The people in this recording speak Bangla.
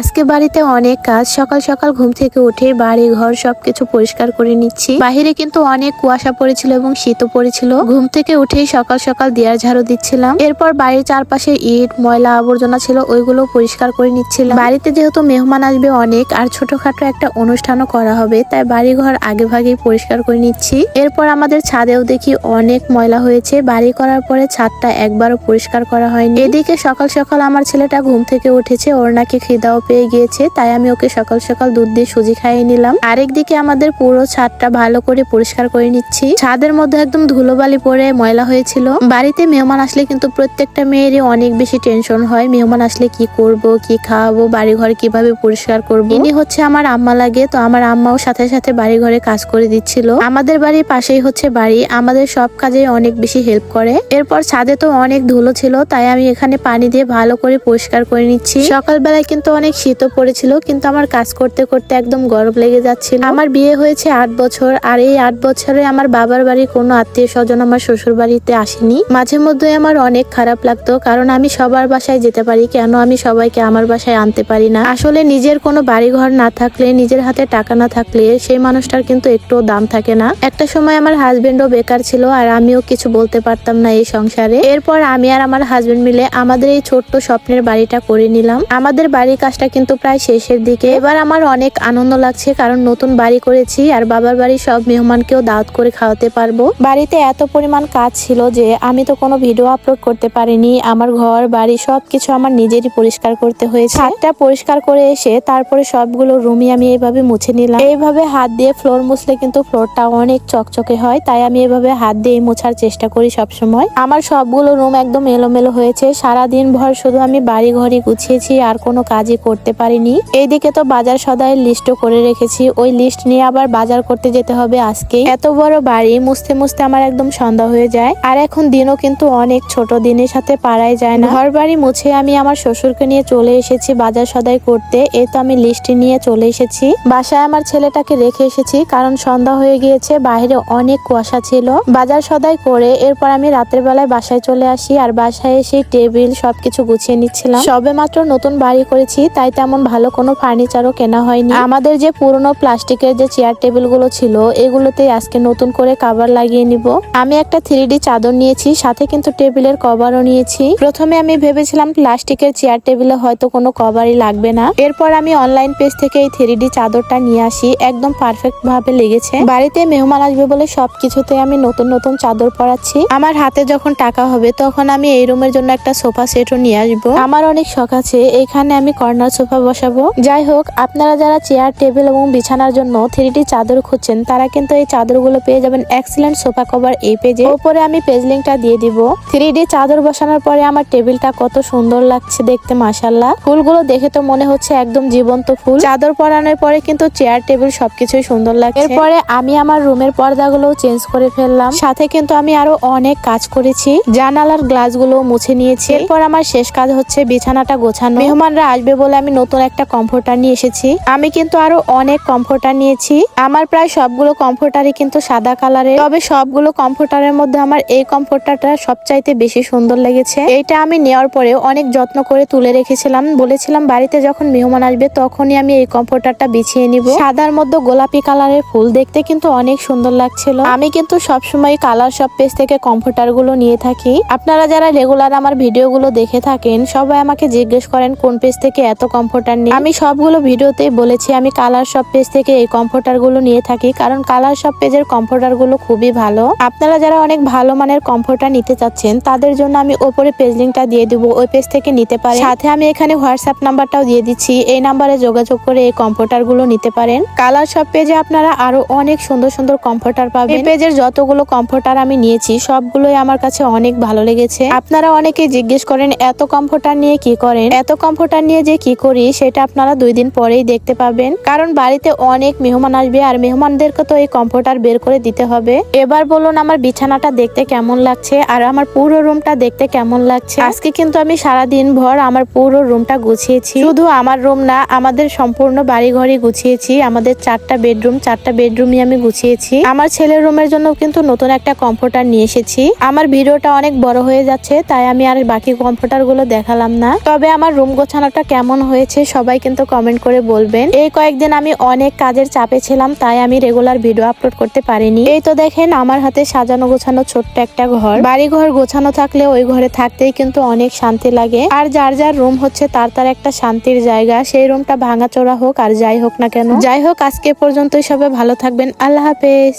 আজকে বাড়িতে অনেক কাজ। সকাল সকাল ঘুম থেকে উঠে বাড়ি ঘর সবকিছু পরিষ্কার করে নিচ্ছি। বাহিরে কিন্তু অনেক কুয়াশা পড়েছিল এবং শীতও পড়েছিল। ঘুম থেকে উঠেই সকাল সকাল দিয়ার ঝাড়ু দিচ্ছিলাম। এরপর বাড়ির চারপাশে ইট, ময়লা আবর্জনা ছিল, ওইগুলো পরিষ্কার করে নিচ্ছিলাম। বাড়িতে যেহেতু মেহমান আসবে অনেক, আর ছোটখাটো একটা অনুষ্ঠানও করা হবে, তাই বাড়ি ঘর আগে ভাগেই পরিষ্কার করে নিচ্ছি। এরপর আমাদের ছাদেও দেখি অনেক ময়লা হয়েছে। বাড়ি করার পরে ছাদটা একবারও পরিষ্কার করা হয়নি। এদিকে সকাল সকাল আমার ছেলেটা ঘুম থেকে উঠেছে, ওর নাকি খিদাও পেয়ে গিয়েছে, তাই আমি ওকে সকাল সকাল দুধ দিয়ে সুজি খাইয়ে নিলাম। আরেকদিকে আমাদের পুরো ছাদটা ভালো করে পরিষ্কার করে নিচ্ছি। ছাদের মধ্যে একদম ধুলোবালি পরে ময়লা হয়েছিল। বাড়িতে মেহমান আসলে কিন্তু প্রত্যেকটা মেয়েরই অনেক বেশি টেনশন হয়। মেহমান আসলে কি করব, কি খাওয়াবো বাড়ি ঘর কীভাবে পরিষ্কার করব? ইনি হচ্ছে আমার আম্মা লাগে, তো আমার আম্মাও সাথে সাথে বাড়ি ঘরে কাজ করে দিচ্ছিল। আমাদের বাড়ির পাশেই হচ্ছে বাড়ি। আমাদের সব কাজে অনেক বেশি হেল্প করে। এরপর ছাদে তো অনেক ধুলো ছিল, তাই আমি এখানে পানি দিয়ে ভালো করে পরিষ্কার করে নিচ্ছি। সকালবেলায় কিন্তু অনেক শীতও পড়েছিল, কিন্তু আমার কাজ করতে করতে একদম গরম লেগে যাচ্ছিল। আমার বিয়ে হয়েছে আট বছর, আর এই আট বছরে আমার বাবার বাড়ি কোনো আত্মীয় স্বজন আমার শ্বশুর বাড়িতে আসেনি। মাঝে মধ্যে আমার অনেক খারাপ লাগতো, কারণ আমি সবার বাসায় যেতে পারি, কেন আমি সবাইকে আমার বাসায় আনতে পারি না? আসলে নিজের কোনো বাড়ি ঘর না থাকলে, নিজের হাতে টাকা না থাকলে সেই মানুষটার কিন্তু একটু দাম থাকে না। একটা সময় আমার হাজবেন্ডও বেকার ছিল, আর আমিও কিছু বলতে পারতাম না এই সংসারে। এরপর আমি আর আমার হাজবেন্ড মিলে আমাদের এই ছোট্ট স্বপ্নের বাড়িটা করে নিলাম। আমাদের বাড়ির কাজটা কিন্তু প্রায় শেষের দিকে। এবার আমার অনেক আনন্দ লাগছে কারণ নতুন বাড়ি করেছি আর বাবার বাড়ির সব মেহমানকেও দাওয়াত করে খাওয়াতে পারব। বাড়িতে এত পরিমাণ কাজ ছিল যে আমি তো কোনো ভিডিও আপলোড করতে পারিনি। আমার ঘর, বাড়ি সব কিছু আমার নিজেরই পরিষ্কার করতে হয়েছে। ছাদটা পরিষ্কার করে এসে তারপরে সবগুলো রুমই আমি এইভাবে মুছে নিলাম। এইভাবে হাত দিয়ে ফ্লোর মুছলে কিন্তু ফ্লোরটা অনেক চকচকে হয়, তাই আমি এভাবে হাত দিয়ে মোছার চেষ্টা করি সব সময় আমার সবগুলো রুম একদম এলোমেলো হয়েছে। সারা দিন ভর শুধু আমি বাড়ি ঘরই গুছিয়েছি, আর কোনো কাজই করতে পারিনি। এইদিকে তো বাজার সদাইয়ের লিস্টও করে রেখেছি। ওই লিস্ট নিয়ে আবার বাজার করতে যেতে হবে আজকে এত বড় বাড়ি, মুছতে মুছতে আমার একদম সন্ধ্যা হয়ে যায়। আর এখন দিনও কিন্তু অনেক ছোট, দিনের সাথে পারাই যায় না। ঘর বাড়ি মুছে আমি আমার শ্বশুরকে নিয়ে চলে এসেছি বাজার সদাই করতে। এই তো আমি লিস্ট নিয়ে চলে এসেছি। বাসায় আমার ছেলেটাকে রেখে এসেছি, কারণ সন্ধ্যা হয়ে গিয়েছে, বাইরে অনেক কুয়াশা ছিল। বাজার সদাই করে এরপর আমি রাতের বেলায় বাসায় চলে আসি। আর বাসায় এসে টেবিল সবকিছু গুছিয়ে নিচ্ছিলাম। সবে মাত্র নতুন বাড়ি করেছি তাই তেমন ভালো কোনো ফার্নিচারও কেনা হয়নি। আমাদের যে পুরনো প্লাস্টিকের যে চেয়ার টেবিলগুলো ছিল, এগুলোতে আজকে নতুন করে কাভার লাগিয়ে নিব। আমি একটা থ্রি চাদর নিয়েছি, সাথে কিন্তু টেবিলের কভারও নিয়েছি। প্রথমে আমি ভেবেছিলাম প্লাস্টিকের চেয়ার টেবিলে হয়তো কোনো কভারই লাগবে না। এরপর আমি অনলাইন পেজ থেকে এই থ্রি চাদরটা নিয়ে আসি, একদম পারফেক্ট ভাবে লেগেছে। বাড়িতে মেহমান আসবে বলে সবকিছুতে আমি নতুন নতুন চাদর পরাচ্ছি। আমার হাতে যখন টাকা হবে, তখন আমি এই রুমের জন্য একটা সোফা সেটও নিয়ে আসব। আমার অনেক শখ আছে, এখানে আমি কর্নার সোফা বসাবো? যাই হোক, আপনারা যারা চেয়ার টেবিল এবং বিছানার জন্য থ্রি চাদর খুঁজছেন, তারা কিন্তু এই চাদরগুলো পেয়ে যাবেন এক্সিলেন্ট সোফা কভার এই পেজে উপরে আমি পেজ লিঙ্কটা দিয়ে দিব। থ্রি চাদর বসানোর পরে আমার টেবিলটা কত সুন্দর লাগছে দেখতে মাসাল্লাহ ফুলগুলো দেখে তো মনে হচ্ছে একদম জীবন্ত ফুল। চাদর পরানোর পরে কিন্তু চেয়ার টেবিল সবকিছুই সুন্দর লাগছে। এরপরে আমি আমার রুমের পর্দাগুলো চেঞ্জ করে ফেললাম। সাথে কিন্তু আমি আরও অনেক কাজ করেছি। জানালার গ্লাসগুলো মুছে নিয়েছি। এরপর আমার শেষ কাজ হচ্ছে বিছানাটা গোছানো। মেহমানরা আসবে বলে আমি নতুন একটা কমফোর্টার নিয়ে এসেছি। আমি কিন্তু আরও অনেক কমফোর্টার নিয়েছি। আমার প্রায় সবগুলো কমফোর্টারই কিন্তু সাদা কালারের তবে সবগুলো কমফোর্টারের মধ্যে আমার এই কমফোর্টারটা সবচাইতে বেশি সুন্দর লেগেছে। এইটা আমি নেওয়ার পরে অনেক যত্ন করে তুলে রেখেছিলাম। বলেছিলাম, বাড়িতে যখন মেহমান আসবে, তখনই আমি এই কমফোর্টারটা বিছিয়ে নিব। সাদার মধ্যে গোলাপি কালারের ফুল দেখতে কিন্তু অনেক সুন্দর লাগছিল। আমি কিন্তু সবসময় কালার শপ পেজ থেকে কমফোর্টারগুলো নিয়ে থাকি। আপনারা যারা রেগুলার আমার ভিডিওগুলো দেখে থাকেন, সবাই আমাকে জিজ্ঞেস করেন, কোন পেজ থেকে এত কমফোর্টার নিই। আমি সবগুলো ভিডিওতে বলেছি, আমি কালার শপ পেজ থেকে এই কমফোর্টারগুলো নিয়ে থাকি, কারণ কালার শপ পেজের কমফোর্টারগুলো খুবই ভালো। আপনারা যারা অনেক ভালো মানের কমফোর্টার নিতে চাচ্ছেন, তাদের জন্য আমি ওপরে পেজ লিঙ্কটা দিয়ে দিব, ওই পেজ থেকে নিতে পারেন। সাথে আমি এখানে হোয়াটসঅ্যাপ নাম্বারটাও দিয়ে দিচ্ছি, এই নাম্বারে যোগাযোগ করে এই কমফোর্টারগুলো নিতে পারেন। কালার শপ পেজে আপনারা আরও অনেক সুন্দর সুন্দর কমফোর্টার পাবেন। এই পেজের যতগুলো কমফোর্টার আমি নিয়েছি, সবগুলোই আমার কাছে অনেক ভালো লেগেছে। আপনারা অনেকে জিজ্ঞেস করেন, এত কমফোর্টার নিয়ে কি করেন? এত কমফোর্টার নিয়ে যে কি করি, সেটা আপনারা দুই দিন পরেই দেখতে পাবেন। কারণ বাড়িতে অনেক মেহমান আসবে আর মেহমানদেরকে তো এই কমফোর্টার বের করে দিতে হবে। এবার বলুন, আমার বিছানাটা দেখতে কেমন লাগছে আর আমার পুরো রুমটা দেখতে কেমন লাগছে? আজকে কিন্তু আমি সারা দিন ভর আমার পুরো রুমটা গুছিয়েছি। শুধু আমার রুম না, আমাদের সম্পূর্ণ বাড়ি ঘরই গুছিয়েছি। আমাদের চারটা বেডরুম, চারটা বেডরুমই আমি গুছিয়েছি। আমার ছেলের রুমের জন্য কিন্তু নতুন একটা কমফোর্টার নিয়ে এসেছি। আমার ভিডিওটা অনেক বড় হয়ে যাচ্ছে, তাই আমি আর বাকি কমফোর্টারগুলো দেখালাম না। তবে আমার রুম গোছানোটা কেমন কেমন হয়েছে সবাই কিন্তু কমেন্ট করে বলবেন। এই কয়েকদিন আমি অনেক কাজের চাপে ছিলাম, তাই আমি রেগুলার ভিডিও আপলোড করতে পারিনি। এই তো দেখেন, আমার হাতে সাজানো গোছানো ছোট্ট একটা ঘর। বাড়ি ঘর গোছানো থাকলে ওই ঘরে থাকতেই কিন্তু অনেক শান্তি লাগে। আর যার যার রুম হচ্ছে তার তার একটা শান্তির জায়গা। সেই রুমটা ভাঙাচোরা হোক আর যাই হোক না কেন। যাই হোক, আজকে পর্যন্তই সবাই ভালো থাকবেন। আল্লাহ হাফেজ।